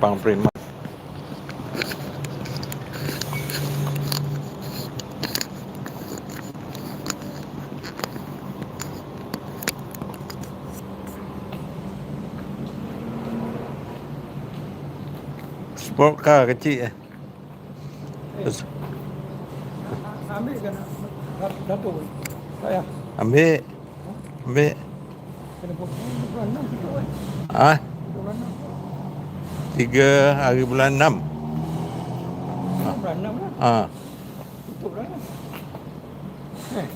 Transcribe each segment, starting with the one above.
Simpang Primat. Sport car kecil eh. Terus Ambil kan Datuk Saya ambil. Ambil. Kena kan Ah, Bulan enam tiga hari bulan enam. Bulan enam lah Ah, Tutup bulan enam Eh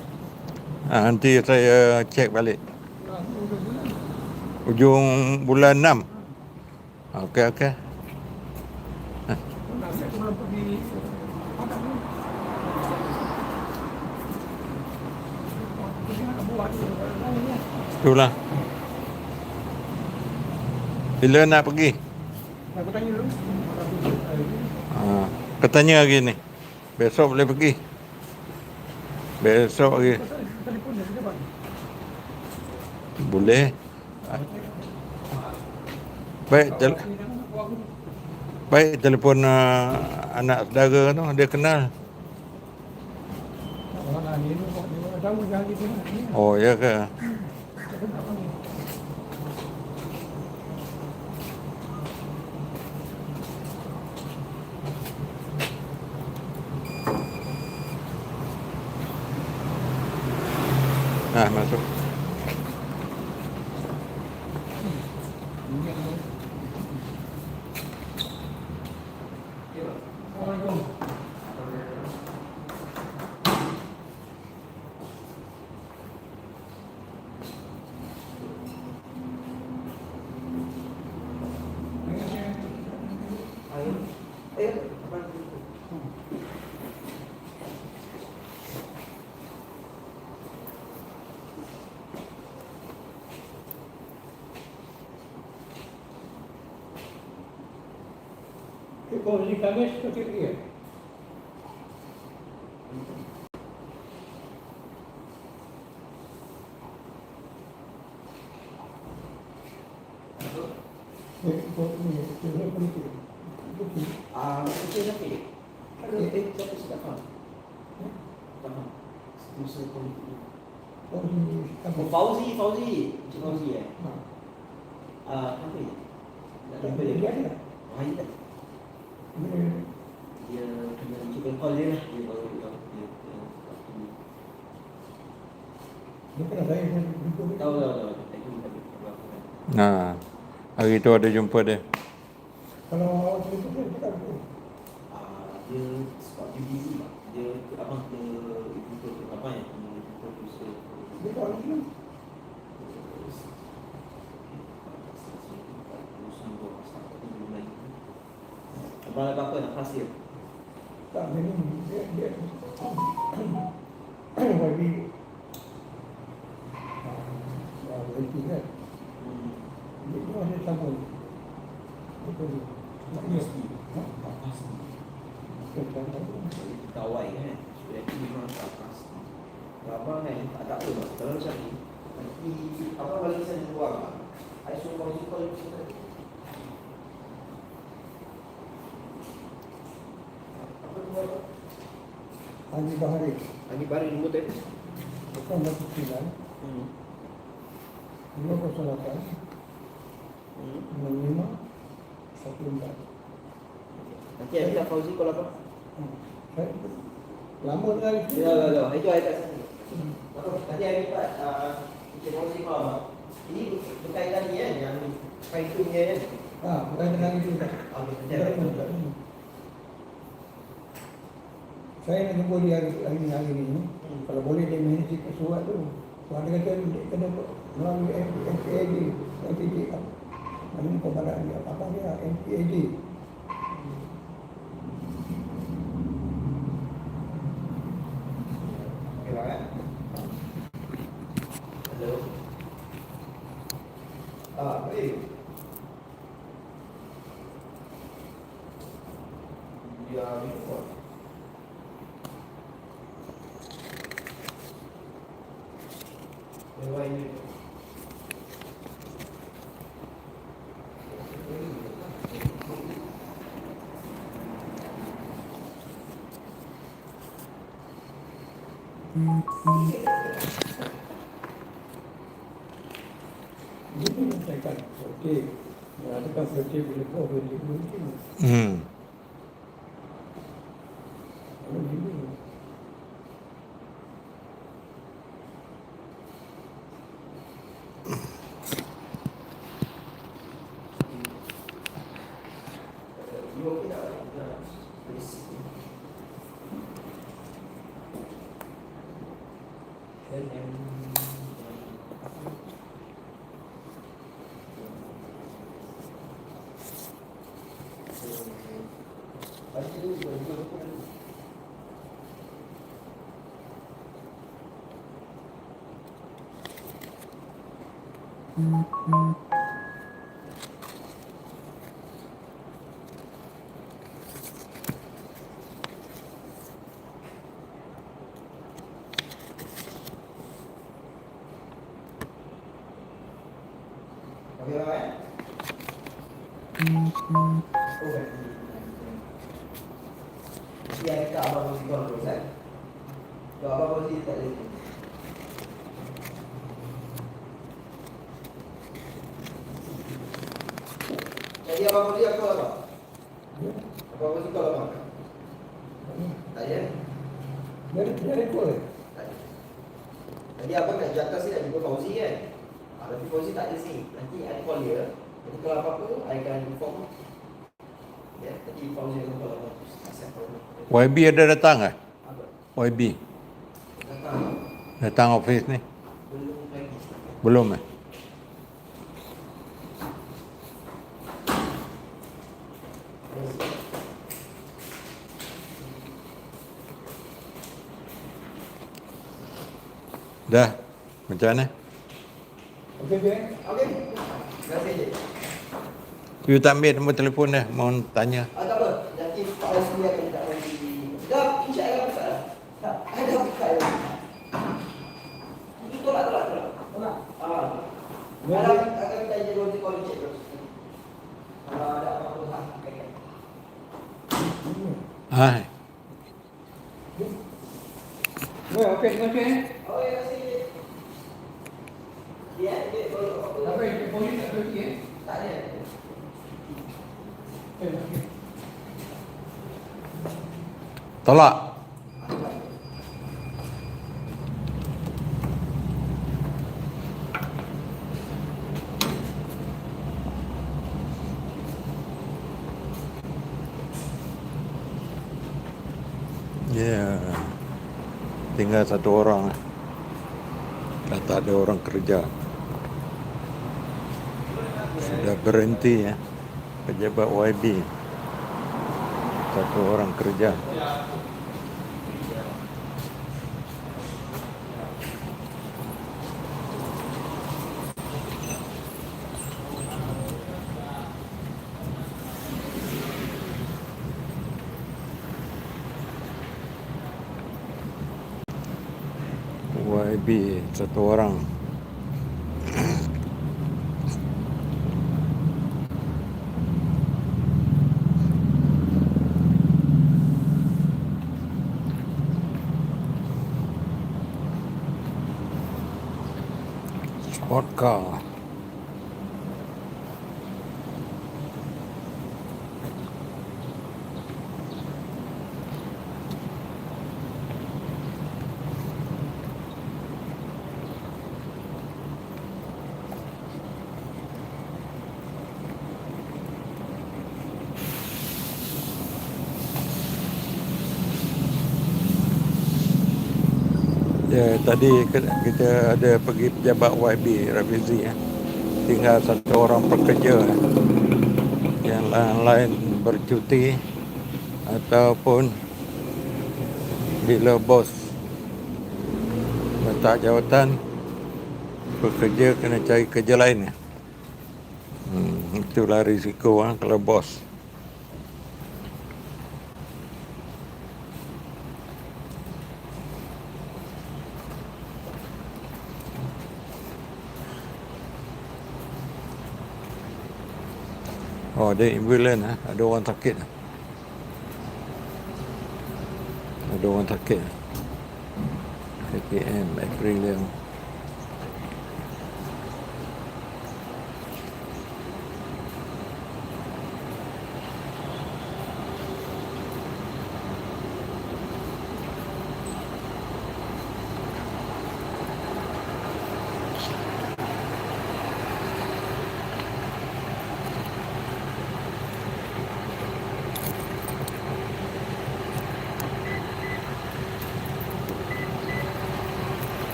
ah, nanti saya cek balik. Ujung bulan enam. Okey, okey. Ni Itulah. Bila nak pergi? Aku tanya dulu Ah, katanya hari ni. Besok boleh pergi. Besok pejabat Boleh. Baik, tel aku baik telefon uh, anak saudara tu dia kenal. Orang ni ni buat dia tahu dah gitu ni. Oh, ya ke? Saya tak tahu. Nah, masuk. Kau di Kamis ke dia? Ah, okey okey. Ada eh siapa sudah faham? Faham. Musa politik. Oh, Fauzi, Fauzi. Encik Fauzi eh. Ah, apa ni? Tak dia. Ah, ya. Kena cuba call dia lah. Dia baru dia dia. dia- Tahu tahu tahu. Tadi tadi apa kan. Nah, hari tu ada jumpa dia. Kalau awak cerita dia, kita tak tahu. Ah, dia sebab dia busy pak. Dia apa ke ibu tu apa yang ibu producer. Dia tak ada lagi. Abang ada apa nak pasir? Tak, dia ni, dia, dia. Bagi. Ah, berhenti kan. Dia tu ada sambung. Betul. Tak mesti. Tak pasti. Tak pasti. Kawai kan Sudah itu memang tak pasti Abang kan tak tak apa Kalau macam ni Nanti Abang balik sana keluar lah I suruh kau suka you suka Apa tu apa? Haji Bahari. Ani baru nombor tadi Bukan satu sembilan. Hmm kosong lapan. Hmm Enam lima. Satu empat. Nanti ada tak Fauzi call apa? Saya lama sekali. Ya, ya, ya. Itu kat sana. Apa? Nanti uh, Encik Fauzi call apa? Ini berkaitan ni kan yang fine tune dia kan? Ah, bukan dengan itu. Okey, nanti Tak ada. ada, tak ada. Saya nak jumpa dia hari, hari, ni, hari. Hmm. Kalau boleh dia manage ke surat tu. Kalau dia kata dia kena melalui MPAD, MPAD. Ini pembalaan dia. Apa dia? MPAD. Hello. Ah, baik. Ya, ini Dewa ini. Ini menyelesaikan okey. Mengatakan okey bila kau boleh mungkin. Hmm. Kalau gini. You okay tak? Nak please. And then Baca dulu, baca dulu, baca dulu. Okey, bye bye. Okay. Abang mesti kau terus kan. Kalau abang mesti tak boleh. Jadi abang mesti aku apa? Ya. Abang mesti kau apa? Tak ada. Dari dari kau. Jadi abang nak jatuh sini nak jumpa Fauzi kan? Ah, tapi Fauzi tak ada sini. Nanti ada call dia. Jadi kalau apa-apa, I akan inform. YB ada datang ke? Apa? YB Datang. datang office ni? Belum eh? Dah. Macam mana? Okey je. Okey. Terima kasih. You tak ambil nombor telefon dia. Mau tanya. Ah, tak apa. Nanti Pak Osmi akan tak lagi. Dah, insya-Allah tak ada. Tak, ada buka ya. Itu tolak, tolak, tolak. Tolak. Ah. Ya, Akan kita jadi roti kalau cek terus. Kalau ada apa-apa akan. Ha. Ya, okey, terima kasih. Oh, ya, terima kasih. Ya, dia kalau apa. Sampai ke polis tak pergi eh. Tak ada. Okey, okey. Tolak. Ya. Tinggal satu orang. Dah tak ada orang kerja. Sudah berhenti ya. Pejabat YB. Satu orang kerja. YB satu orang. Sport car. Ya, tadi kita ada pergi pejabat YB Rafizi ya. Tinggal satu orang pekerja. ya. Yang lain-lain bercuti ataupun bila bos letak jawatan pekerja kena cari kerja lain ya. Hmm, itulah risiko ha, kalau bos. Oh, ada ambulans ah, ada orang sakit. ah. Ada orang sakit. ATM Aquarium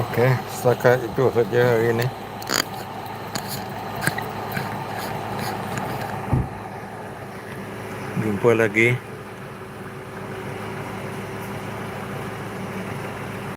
Okey, setakat itu saja hari ini. Jumpa lagi